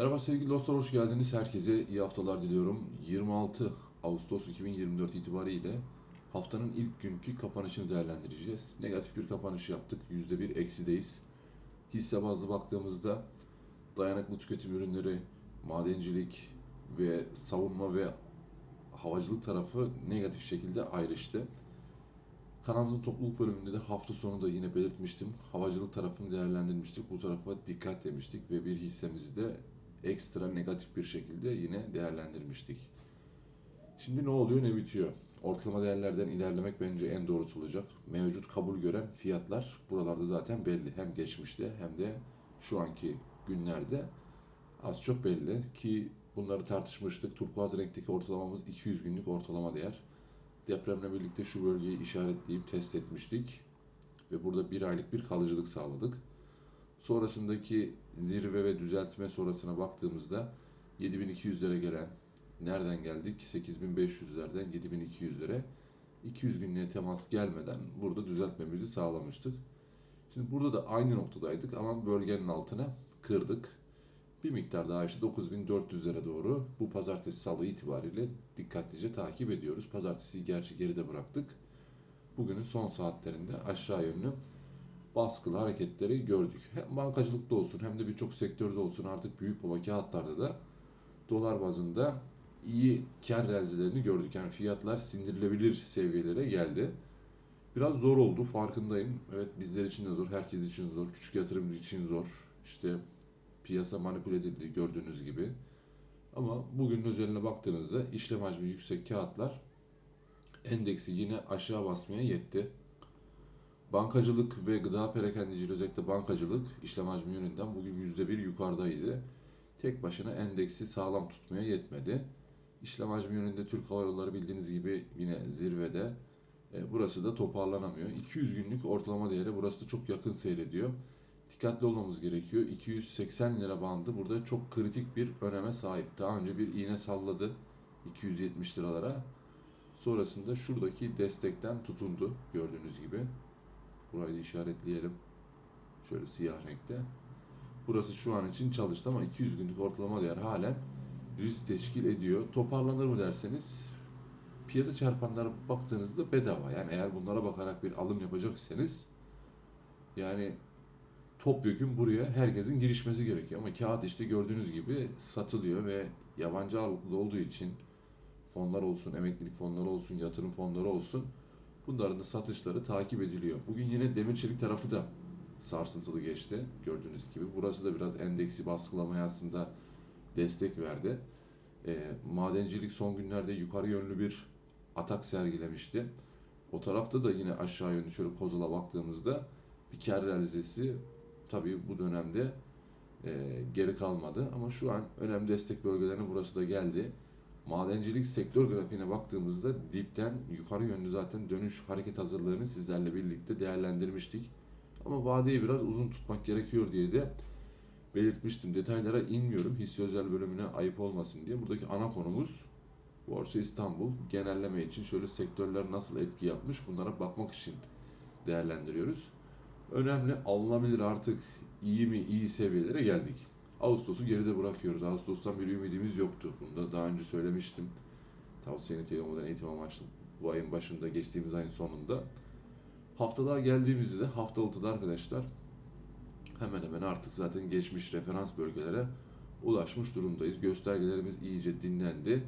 Merhaba sevgili dostlar, hoş geldiniz. Herkese iyi haftalar diliyorum. 26 Ağustos 2024 itibariyle haftanın ilk günkü kapanışını değerlendireceğiz. Negatif bir kapanış yaptık. %1 eksideyiz. Hisse bazlı baktığımızda dayanıklı tüketim ürünleri, madencilik ve savunma ve havacılık tarafı negatif şekilde ayrıştı. Kanalımızın topluluk bölümünde de hafta sonu da yine belirtmiştim. Havacılık tarafını değerlendirmiştik. Bu tarafa dikkat demiştik ve bir hissemizi de ekstra negatif bir şekilde yine değerlendirmiştik. Şimdi ne oluyor ne bitiyor? Ortalama değerlerden ilerlemek bence en doğrusu olacak. Mevcut kabul gören fiyatlar buralarda zaten belli. Hem geçmişte hem de şu anki günlerde az çok belli ki bunları tartışmıştık. Turkuaz renkteki ortalamamız 200 günlük ortalama değer. Depremle birlikte şu bölgeyi işaretleyip test etmiştik. Ve burada bir aylık bir kalıcılık sağladık. Sonrasındaki zirve ve düzeltme sonrasına baktığımızda 7200'lere gelen nereden geldik? 8500'lerden 7200'lere 200 günlüğe temas gelmeden burada düzeltmemizi sağlamıştık. Şimdi burada da aynı noktadaydık ama bölgenin altına kırdık. Bir miktar daha işte 9400'lere doğru bu pazartesi salı itibariyle dikkatlice takip ediyoruz. Pazartesi gerçi geride bıraktık. Bugünün son saatlerinde aşağı yönlü baskılı hareketleri gördük. Hem bankacılıkta olsun hem de birçok sektörde olsun artık büyük baba kağıtlarda da dolar bazında iyi kar realizelerini gördük. Yani fiyatlar sindirilebilir seviyelere geldi. Biraz zor oldu farkındayım. Evet bizler için de zor, herkes için zor, küçük yatırımcı için zor. İşte piyasa manipüle edildi gördüğünüz gibi. Ama bugünün özeline baktığınızda işlem hacmi yüksek kağıtlar endeksi yine aşağı basmaya yetti. Bankacılık ve gıda perakendiciliği özellikle bankacılık işlem hacmi yönünden bugün %1 yukarıdaydı. Tek başına endeksi sağlam tutmaya yetmedi. İşlem hacmi yönünde Türk Hava Yolları bildiğiniz gibi yine zirvede. E, burası da toparlanamıyor. 200 günlük ortalama değeri burası da çok yakın seyrediyor. Dikkatli olmamız gerekiyor. 280 lira bandı burada çok kritik bir öneme sahip. Daha önce bir iğne salladı 270 liralara. Sonrasında şuradaki destekten tutundu gördüğünüz gibi. Burayı da işaretleyelim. Şöyle siyah renkte. Burası şu an için çalıştı ama 200 günlük ortalama değer halen risk teşkil ediyor. Toparlanır mı derseniz piyasa çarpanlara baktığınızda bedava. Yani eğer bunlara bakarak bir alım yapacaksanız yani topyekun buraya herkesin girişmesi gerekiyor. Ama kağıt işte gördüğünüz gibi satılıyor ve yabancı ağırlıklı olduğu için fonlar olsun, emeklilik fonları olsun, yatırım fonları olsun bunların da satışları takip ediliyor. Bugün yine demir çelik tarafı da sarsıntılı geçti gördüğünüz gibi. Burası da biraz endeksi baskılamaya aslında destek verdi. E, madencilik son günlerde yukarı yönlü bir atak sergilemişti. O tarafta da yine aşağı yönlü şöyle kozala baktığımızda bir kar realizesi tabii bu dönemde e, geri kalmadı. Ama şu an önemli destek bölgelerine burası da geldi. Madencilik sektör grafiğine baktığımızda dipten yukarı yönlü zaten dönüş hareket hazırlığını sizlerle birlikte değerlendirmiştik. Ama vadeyi biraz uzun tutmak gerekiyor diye de belirtmiştim. Detaylara inmiyorum hisse özel bölümüne ayıp olmasın diye. Buradaki ana konumuz Borsa İstanbul. Genelleme için şöyle sektörler nasıl etki yapmış bunlara bakmak için değerlendiriyoruz. Önemli alınabilir artık iyi mi iyi seviyelere geldik. Ağustos'u geride bırakıyoruz. Ağustos'tan bir ümidimiz yoktu. Bunu da daha önce söylemiştim. Tavsiye niteliği olmadan eğitim amaçlı bu ayın başında, geçtiğimiz ayın sonunda. Haftalığa geldiğimizde de haftalıkta arkadaşlar hemen hemen artık zaten geçmiş referans bölgelere ulaşmış durumdayız. Göstergelerimiz iyice dinlendi.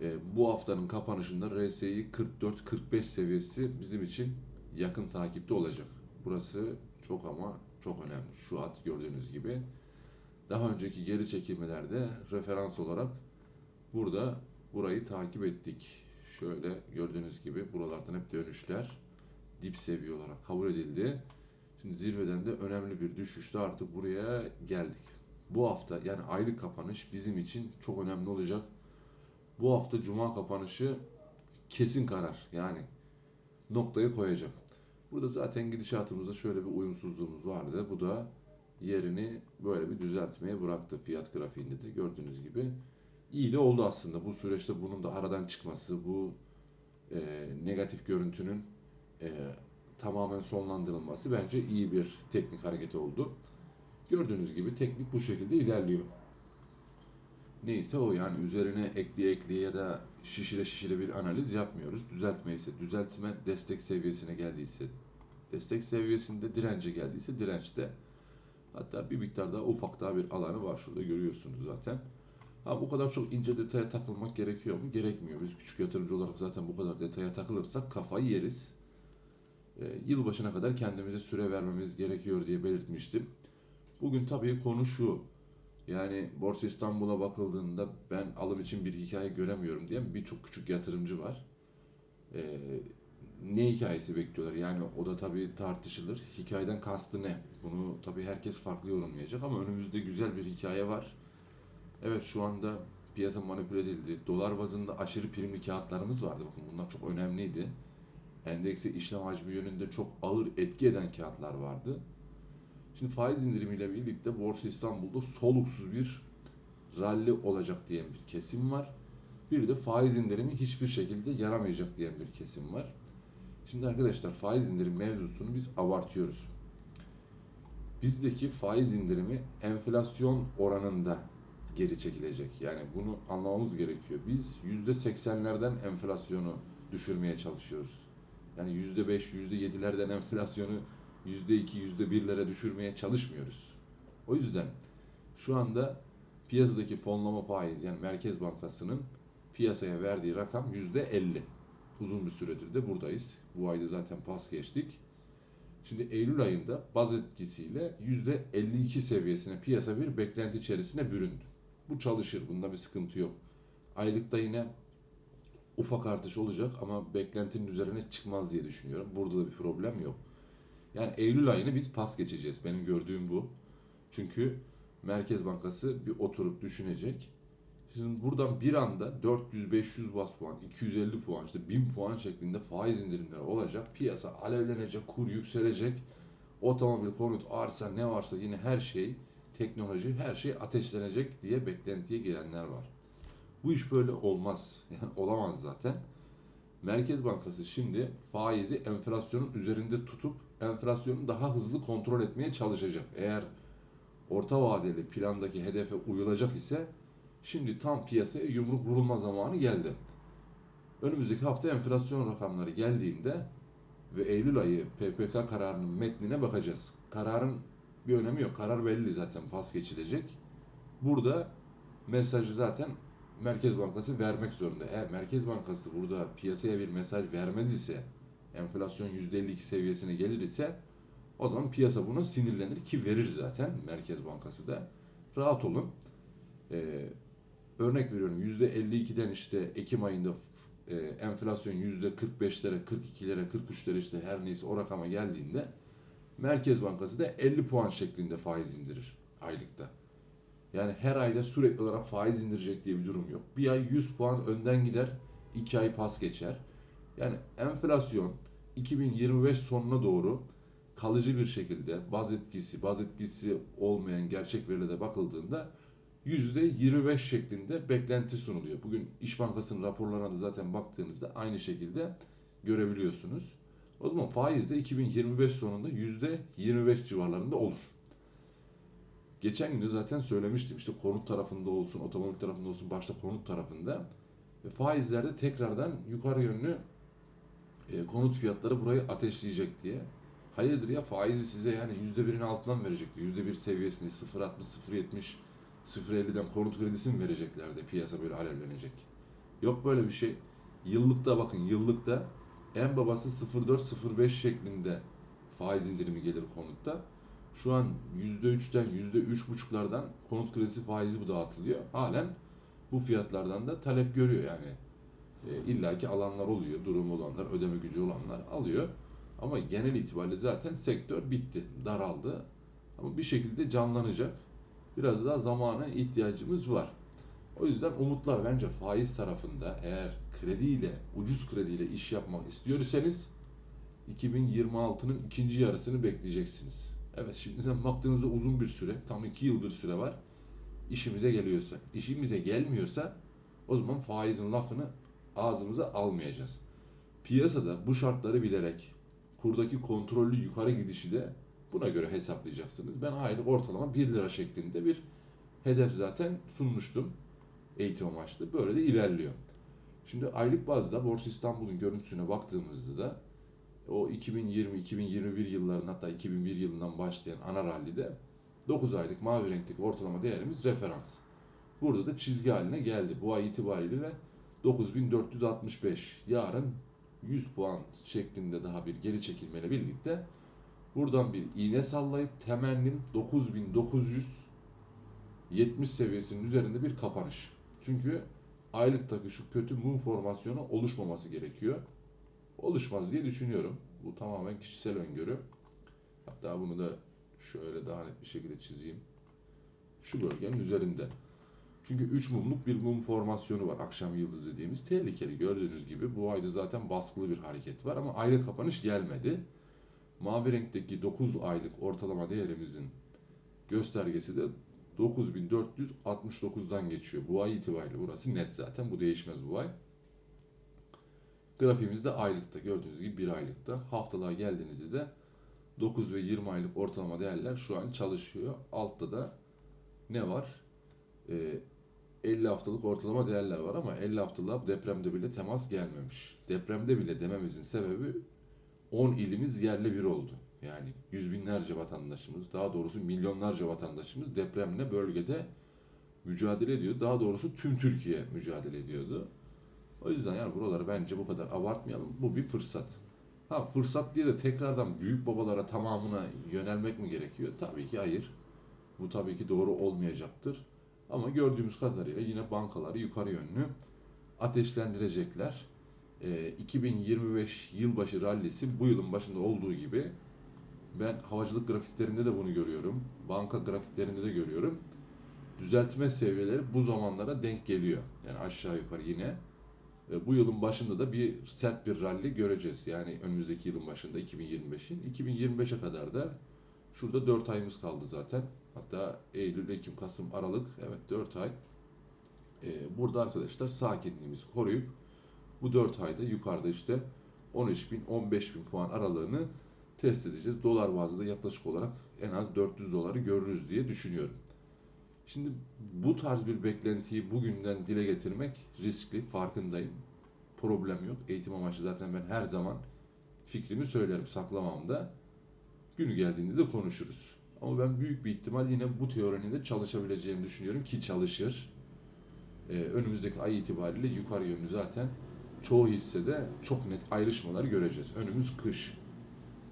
E, bu haftanın kapanışında RSI 44-45 seviyesi bizim için yakın takipte olacak. Burası çok ama çok önemli. Şu at gördüğünüz gibi. Daha önceki geri çekilmelerde referans olarak burada burayı takip ettik. Şöyle gördüğünüz gibi buralardan hep dönüşler dip seviye olarak kabul edildi. Şimdi zirveden de önemli bir düşüşte artık buraya geldik. Bu hafta yani aylık kapanış bizim için çok önemli olacak. Bu hafta cuma kapanışı kesin karar. Yani noktayı koyacak. Burada zaten gidişatımızda şöyle bir uyumsuzluğumuz vardı. Bu da yerini böyle bir düzeltmeye bıraktı fiyat grafiğinde de gördüğünüz gibi. İyi de oldu aslında bu süreçte bunun da aradan çıkması, bu e, negatif görüntünün e, tamamen sonlandırılması bence iyi bir teknik hareket oldu. Gördüğünüz gibi teknik bu şekilde ilerliyor. neyse o yani üzerine ekleye ekleye ya da şişire şişire bir analiz yapmıyoruz. Düzeltme ise düzeltme, destek seviyesine geldiyse destek seviyesinde, dirence geldiyse dirençte. Hatta bir miktar daha ufak daha bir alanı var şurada görüyorsunuz zaten. Ha bu kadar çok ince detaya takılmak gerekiyor mu? Gerekmiyor. Biz küçük yatırımcı olarak zaten bu kadar detaya takılırsak kafayı yeriz. E, yılbaşına kadar kendimize süre vermemiz gerekiyor diye belirtmiştim. Bugün tabii konu şu. Yani Borsa İstanbul'a bakıldığında ben alım için bir hikaye göremiyorum diyen birçok küçük yatırımcı var. Ee, ne hikayesi bekliyorlar? Yani o da tabii tartışılır. Hikayeden kastı ne? Bunu tabii herkes farklı yorumlayacak ama önümüzde güzel bir hikaye var. Evet şu anda piyasa manipüle edildi. Dolar bazında aşırı primli kağıtlarımız vardı. Bakın bunlar çok önemliydi. Endekse işlem hacmi yönünde çok ağır etki eden kağıtlar vardı. Şimdi faiz indirimiyle birlikte Borsa İstanbul'da soluksuz bir ralli olacak diyen bir kesim var. Bir de faiz indirimi hiçbir şekilde yaramayacak diyen bir kesim var. Şimdi arkadaşlar faiz indirim mevzusunu biz abartıyoruz. Bizdeki faiz indirimi enflasyon oranında geri çekilecek. Yani bunu anlamamız gerekiyor. Biz %80'lerden enflasyonu düşürmeye çalışıyoruz. Yani %5, %7'lerden enflasyonu %2, %1'lere düşürmeye çalışmıyoruz. O yüzden şu anda piyasadaki fonlama faiz yani Merkez Bankası'nın piyasaya verdiği rakam %50. Uzun bir süredir de buradayız. Bu ayda zaten pas geçtik. Şimdi Eylül ayında baz etkisiyle %52 seviyesine piyasa bir beklenti içerisine büründü. Bu çalışır. Bunda bir sıkıntı yok. Aylıkta yine ufak artış olacak ama beklentinin üzerine çıkmaz diye düşünüyorum. Burada da bir problem yok. Yani Eylül ayını biz pas geçeceğiz. Benim gördüğüm bu. Çünkü Merkez Bankası bir oturup düşünecek. Şimdi buradan bir anda 400-500 bas puan, 250 puan, işte 1000 puan şeklinde faiz indirimleri olacak. Piyasa alevlenecek, kur yükselecek. Otomobil, konut, arsa ne varsa yine her şey, teknoloji, her şey ateşlenecek diye beklentiye gelenler var. Bu iş böyle olmaz. Yani olamaz zaten. Merkez Bankası şimdi faizi enflasyonun üzerinde tutup enflasyonu daha hızlı kontrol etmeye çalışacak. Eğer orta vadeli plandaki hedefe uyulacak ise şimdi tam piyasaya yumruk vurulma zamanı geldi. Önümüzdeki hafta enflasyon rakamları geldiğinde ve Eylül ayı PPK kararının metnine bakacağız. Kararın bir önemi yok. Karar belli zaten pas geçilecek. Burada mesajı zaten Merkez Bankası vermek zorunda. Eğer Merkez Bankası burada piyasaya bir mesaj vermez ise, enflasyon %52 seviyesine gelir ise o zaman piyasa buna sinirlenir ki verir zaten Merkez Bankası da. Rahat olun. Ee, örnek veriyorum %52'den işte Ekim ayında e, enflasyon %45'lere, 42'lere, 43'lere işte her neyse o rakama geldiğinde Merkez Bankası da 50 puan şeklinde faiz indirir aylıkta. Yani her ayda sürekli olarak faiz indirecek diye bir durum yok. Bir ay 100 puan önden gider, 2 ay pas geçer. Yani enflasyon 2025 sonuna doğru kalıcı bir şekilde baz etkisi, baz etkisi olmayan gerçek verilere bakıldığında %25 şeklinde beklenti sunuluyor. Bugün İş Bankası'nın raporlarına da zaten baktığınızda aynı şekilde görebiliyorsunuz. O zaman faiz de 2025 sonunda %25 civarlarında olur. Geçen gün de zaten söylemiştim işte konut tarafında olsun, otomobil tarafında olsun, başta konut tarafında ve faizlerde tekrardan yukarı yönlü e, konut fiyatları burayı ateşleyecek diye. Hayırdır ya faizi size yani yüzde birin altından verecekti. Yüzde bir seviyesini 0.60, 0.70, 0.50'den konut kredisi mi vereceklerdi piyasa böyle alevlenecek. Yok böyle bir şey. Yıllıkta bakın yıllıkta en babası 0.4-0.5 şeklinde faiz indirimi gelir konutta. Şu an %3'ten %3.5'lardan konut kredisi faizi bu dağıtılıyor. Halen bu fiyatlardan da talep görüyor yani. E, İlla ki alanlar oluyor, durumu olanlar, ödeme gücü olanlar alıyor. Ama genel itibariyle zaten sektör bitti, daraldı. Ama bir şekilde canlanacak. Biraz daha zamana ihtiyacımız var. O yüzden umutlar bence faiz tarafında eğer krediyle, ucuz krediyle iş yapmak istiyorsanız 2026'nın ikinci yarısını bekleyeceksiniz. Evet şimdiden baktığınızda uzun bir süre, tam iki yıl bir süre var. İşimize geliyorsa, işimize gelmiyorsa o zaman faizin lafını ağzımıza almayacağız. Piyasada bu şartları bilerek kurdaki kontrollü yukarı gidişi de buna göre hesaplayacaksınız. Ben aylık ortalama 1 lira şeklinde bir hedef zaten sunmuştum. eğitim amaçlı. Böyle de ilerliyor. Şimdi aylık bazda Borsa İstanbul'un görüntüsüne baktığımızda da o 2020-2021 yıllarının hatta 2001 yılından başlayan ana rallide 9 aylık mavi renkteki ortalama değerimiz referans. Burada da çizgi haline geldi. Bu ay itibariyle 9465. Yarın 100 puan şeklinde daha bir geri çekilmeyle birlikte buradan bir iğne sallayıp temennim 9970 seviyesinin üzerinde bir kapanış. Çünkü aylıktaki şu kötü mum formasyonu oluşmaması gerekiyor. Oluşmaz diye düşünüyorum. Bu tamamen kişisel öngörü. Hatta bunu da şöyle daha net bir şekilde çizeyim. Şu bölgenin üzerinde. Çünkü 3 mumluk bir mum formasyonu var. Akşam yıldızı dediğimiz. Tehlikeli gördüğünüz gibi. Bu ayda zaten baskılı bir hareket var ama aylık kapanış gelmedi. Mavi renkteki 9 aylık ortalama değerimizin göstergesi de 9469'dan geçiyor. Bu ay itibariyle burası net zaten. Bu değişmez bu ay. Grafiğimizde aylıkta gördüğünüz gibi bir aylıkta. Haftalığa geldiğinizde de 9 ve 20 aylık ortalama değerler şu an çalışıyor. Altta da ne var? Ee, 50 haftalık ortalama değerler var ama 50 haftalığa depremde bile temas gelmemiş. Depremde bile dememizin sebebi 10 ilimiz yerle bir oldu. Yani yüz binlerce vatandaşımız, daha doğrusu milyonlarca vatandaşımız depremle bölgede mücadele ediyor. Daha doğrusu tüm Türkiye mücadele ediyordu. O yüzden yani buraları bence bu kadar abartmayalım. Bu bir fırsat. Ha fırsat diye de tekrardan büyük babalara tamamına yönelmek mi gerekiyor? Tabii ki hayır. Bu tabii ki doğru olmayacaktır. Ama gördüğümüz kadarıyla yine bankaları yukarı yönlü ateşlendirecekler. Ee, 2025 yılbaşı rallisi bu yılın başında olduğu gibi ben havacılık grafiklerinde de bunu görüyorum. Banka grafiklerinde de görüyorum. Düzeltme seviyeleri bu zamanlara denk geliyor. Yani aşağı yukarı yine. E, Bu yılın başında da bir sert bir rally göreceğiz. Yani önümüzdeki yılın başında 2025'in. 2025'e kadar da şurada 4 ayımız kaldı zaten. Hatta Eylül, Ekim, Kasım, Aralık. Evet 4 ay. E, Burada arkadaşlar sakinliğimizi koruyup bu 4 ayda yukarıda işte 13 bin, 15 bin puan aralığını test edeceğiz. Dolar bazında yaklaşık olarak en az 400 doları görürüz diye düşünüyorum. Şimdi bu tarz bir beklentiyi bugünden dile getirmek riskli, farkındayım. Problem yok. Eğitim amaçlı zaten ben her zaman fikrimi söylerim, saklamam da. Günü geldiğinde de konuşuruz. Ama ben büyük bir ihtimal yine bu teorinin de çalışabileceğini düşünüyorum ki çalışır. Ee, önümüzdeki ay itibariyle yukarı yönlü zaten çoğu hissede çok net ayrışmalar göreceğiz. Önümüz kış.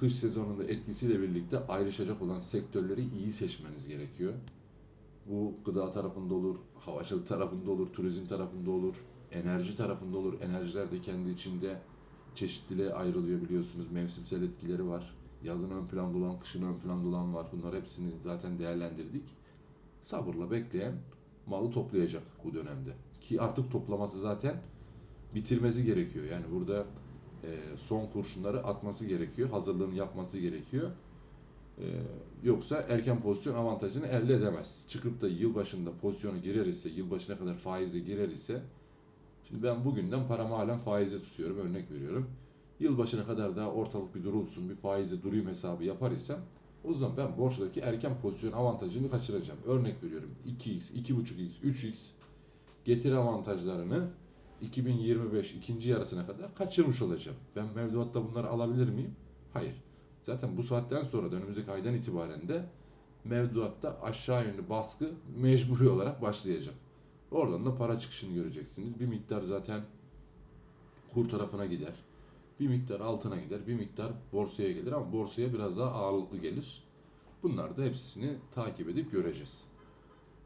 Kış sezonunda etkisiyle birlikte ayrışacak olan sektörleri iyi seçmeniz gerekiyor. Bu gıda tarafında olur, havacılık tarafında olur, turizm tarafında olur, enerji tarafında olur. Enerjiler de kendi içinde çeşitliliğe ayrılıyor biliyorsunuz. Mevsimsel etkileri var. Yazın ön planda olan, kışın ön planda olan var. Bunlar hepsini zaten değerlendirdik. Sabırla bekleyen malı toplayacak bu dönemde. Ki artık toplaması zaten bitirmesi gerekiyor. Yani burada e, son kurşunları atması gerekiyor. Hazırlığını yapması gerekiyor. Ee, yoksa erken pozisyon avantajını elde edemez. Çıkıp da yılbaşında pozisyonu girer ise, yılbaşına kadar faize girer ise, şimdi ben bugünden paramı halen faize tutuyorum, örnek veriyorum. Yılbaşına kadar daha ortalık bir durulsun, bir faize durayım hesabı yapar isem, o zaman ben borsadaki erken pozisyon avantajını kaçıracağım. Örnek veriyorum 2x, 2.5x, 3x getiri avantajlarını 2025 ikinci yarısına kadar kaçırmış olacağım. Ben mevduatta bunları alabilir miyim? Hayır. Zaten bu saatten sonra da önümüzdeki aydan itibaren de mevduatta aşağı yönlü baskı mecburi olarak başlayacak. Oradan da para çıkışını göreceksiniz. Bir miktar zaten kur tarafına gider. Bir miktar altına gider. Bir miktar borsaya gelir ama borsaya biraz daha ağırlıklı gelir. Bunlar da hepsini takip edip göreceğiz.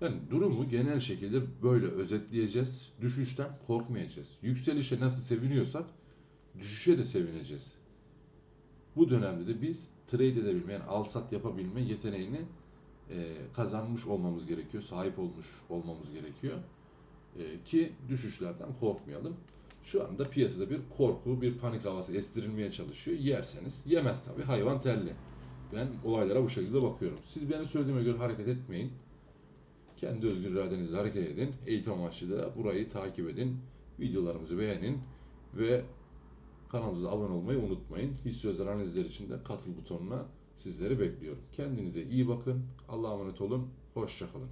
Yani durumu genel şekilde böyle özetleyeceğiz. Düşüşten korkmayacağız. Yükselişe nasıl seviniyorsak düşüşe de sevineceğiz bu dönemde de biz trade edebilme yani al sat yapabilme yeteneğini e, kazanmış olmamız gerekiyor. Sahip olmuş olmamız gerekiyor. E, ki düşüşlerden korkmayalım. Şu anda piyasada bir korku, bir panik havası estirilmeye çalışıyor. Yerseniz yemez tabii hayvan telli. Ben olaylara bu şekilde bakıyorum. Siz benim söylediğime göre hareket etmeyin. Kendi özgür iradenizle hareket edin. Eğitim amaçlı da burayı takip edin. Videolarımızı beğenin ve Kanalımıza abone olmayı unutmayın. Hisse özel analizler için de katıl butonuna sizleri bekliyorum. Kendinize iyi bakın. Allah'a emanet olun. Hoşçakalın.